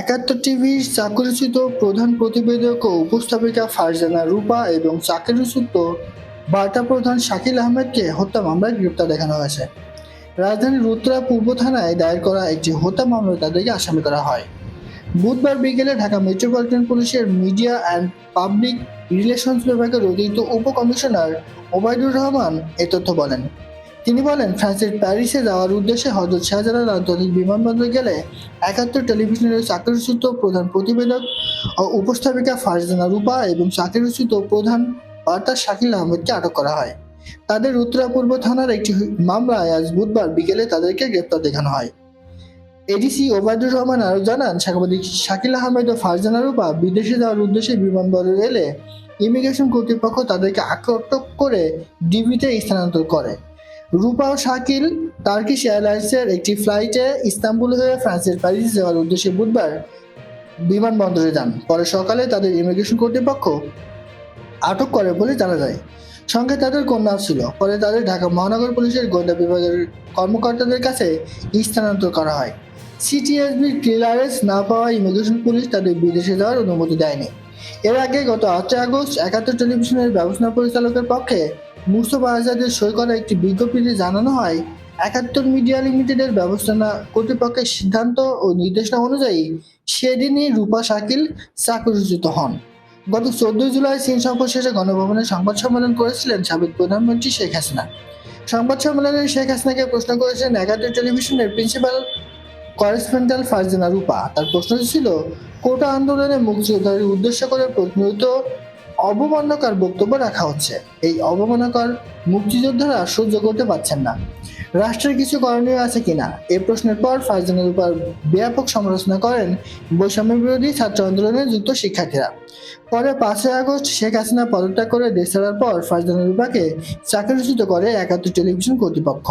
একাত্তর টিভির চাকরিচ্যুত প্রধান প্রতিবেদক ও উপস্থাপিকা ফারজানা রূপা এবং চাকরিচ্যুত বার্তা প্রধান শাকিল আহমেদকে হত্যা মামলায় গ্রেপ্তার দেখানো হয়েছে। রাজধানীর উত্তরা পূর্ব থানায় দায়ের করা একটি হত্যা মামলায় তাদেরকে আসামি করা হয়। বুধবার বিকেলে ঢাকা মেট্রোপলিটন পুলিশের মিডিয়া অ্যান্ড পাবলিক রিলেশনস বিভাগের অতিরিক্ত উপকমিশনার ওবায়দুর রহমান এ তথ্য বলেন। তিনি বলেন, ফ্রান্সের প্যারিসে যাওয়ার উদ্দেশ্যে হজরত শাহজালাল আন্তর্জাতিক বিমানবন্দরে গেলে একাত্তর টেলিভিশনের চাকরিচ্যুত প্রধান প্রতিবেদক ও উপস্থাপিকা ফারজানা রূপা এবং চাকরিচ্যুত প্রধান বার্তা শাকিল আহমেদকে আটক করা হয়। তাদের উত্তরা পূর্ব থানার একটি মামলায় আজ বুধবার বিকেলে তাদেরকে গ্রেপ্তার দেখানো হয়। এডিসি ওবায়দুর রহমান আরও জানান, সাংবাদিক শাকিল আহমেদ ও ফারজানা রূপা বিদেশে যাওয়ার উদ্দেশ্যে বিমানবন্দরে এলে ইমিগ্রেশন কর্তৃপক্ষ তাদেরকে আটক করে ডিবিতে স্থানান্তর করে। রূপা শাকিল টার্কিশ এয়ারলাইন্সের একটি ফ্লাইটে ইস্তাম্বুল হয়ে ফ্রান্সের প্যারিস যাওয়ার উদ্দেশ্যে বুধবার বিমানবন্দরে যান। পরে সকালে তাদের ইমিগ্রেশন কর্তৃপক্ষ আটক করে বলে জানা যায়। সঙ্গে তাদের কন্যাও ছিল? পরে তাদের ঢাকা মহানগর পুলিশের গোয়েন্দা বিভাগের কর্মকর্তাদের কাছে স্থানান্তর করা হয়। সিটিএসবির ক্লিয়ারেন্স না পাওয়া ইমিগ্রেশন পুলিশ তাদের বিদেশে যাওয়ার অনুমতি দেয়নি। এর আগে গত আটই আগস্ট একাত্তর টেলিভিশনের ব্যবস্থা পরিচালকের পক্ষে মুস্তফা আজাদের সই করা একটি বিজ্ঞপ্তিতে জানানো হয়, একাত্তর মিডিয়া লিমিটেডের ব্যবস্থাপনা কর্তৃপক্ষের সিদ্ধান্ত ও নির্দেশনা অনুযায়ী সেদিনই রূপা শাকিল চাকরিচ্যুত হন। গত চোদ্দই জুলাই চীন সফর শেষে গণভবনে সংবাদ সম্মেলন করেছিলেন সাবেক প্রধানমন্ত্রী শেখ হাসিনা। সংবাদ সম্মেলনে শেখ হাসিনাকে প্রশ্ন করেছেন একাত্তর টেলিভিশনের প্রিন্সিপাল করেসপন্ডেন্ট ফারজানা রূপা। তার প্রশ্ন ছিল, কোটা আন্দোলনে মুক্তিযোদ্ধার উদ্দেশ্য করে প্রতিনিয়ত অবমাননাকর বক্তব্য রাখা হচ্ছে। এই অবমাননাকর মুক্তিযোদ্ধারা সহ্য করতে পারছেন না। রাষ্ট্রের কিছু করণীয় আছে কিনা? এ প্রশ্নের পর ফারজানা রূপার ব্যাপক সমালোচনা করেন বৈষম্য বিরোধী ছাত্র আন্দোলনে যুক্ত শিক্ষার্থীরা। পরে পাঁচই আগস্ট শেখ হাসিনা পদত্যাগ করে দেশ ছাড়ার পর ফারজানা রূপাকে চাকরিচ্যুত করে একাত্তর টেলিভিশন কর্তৃপক্ষ।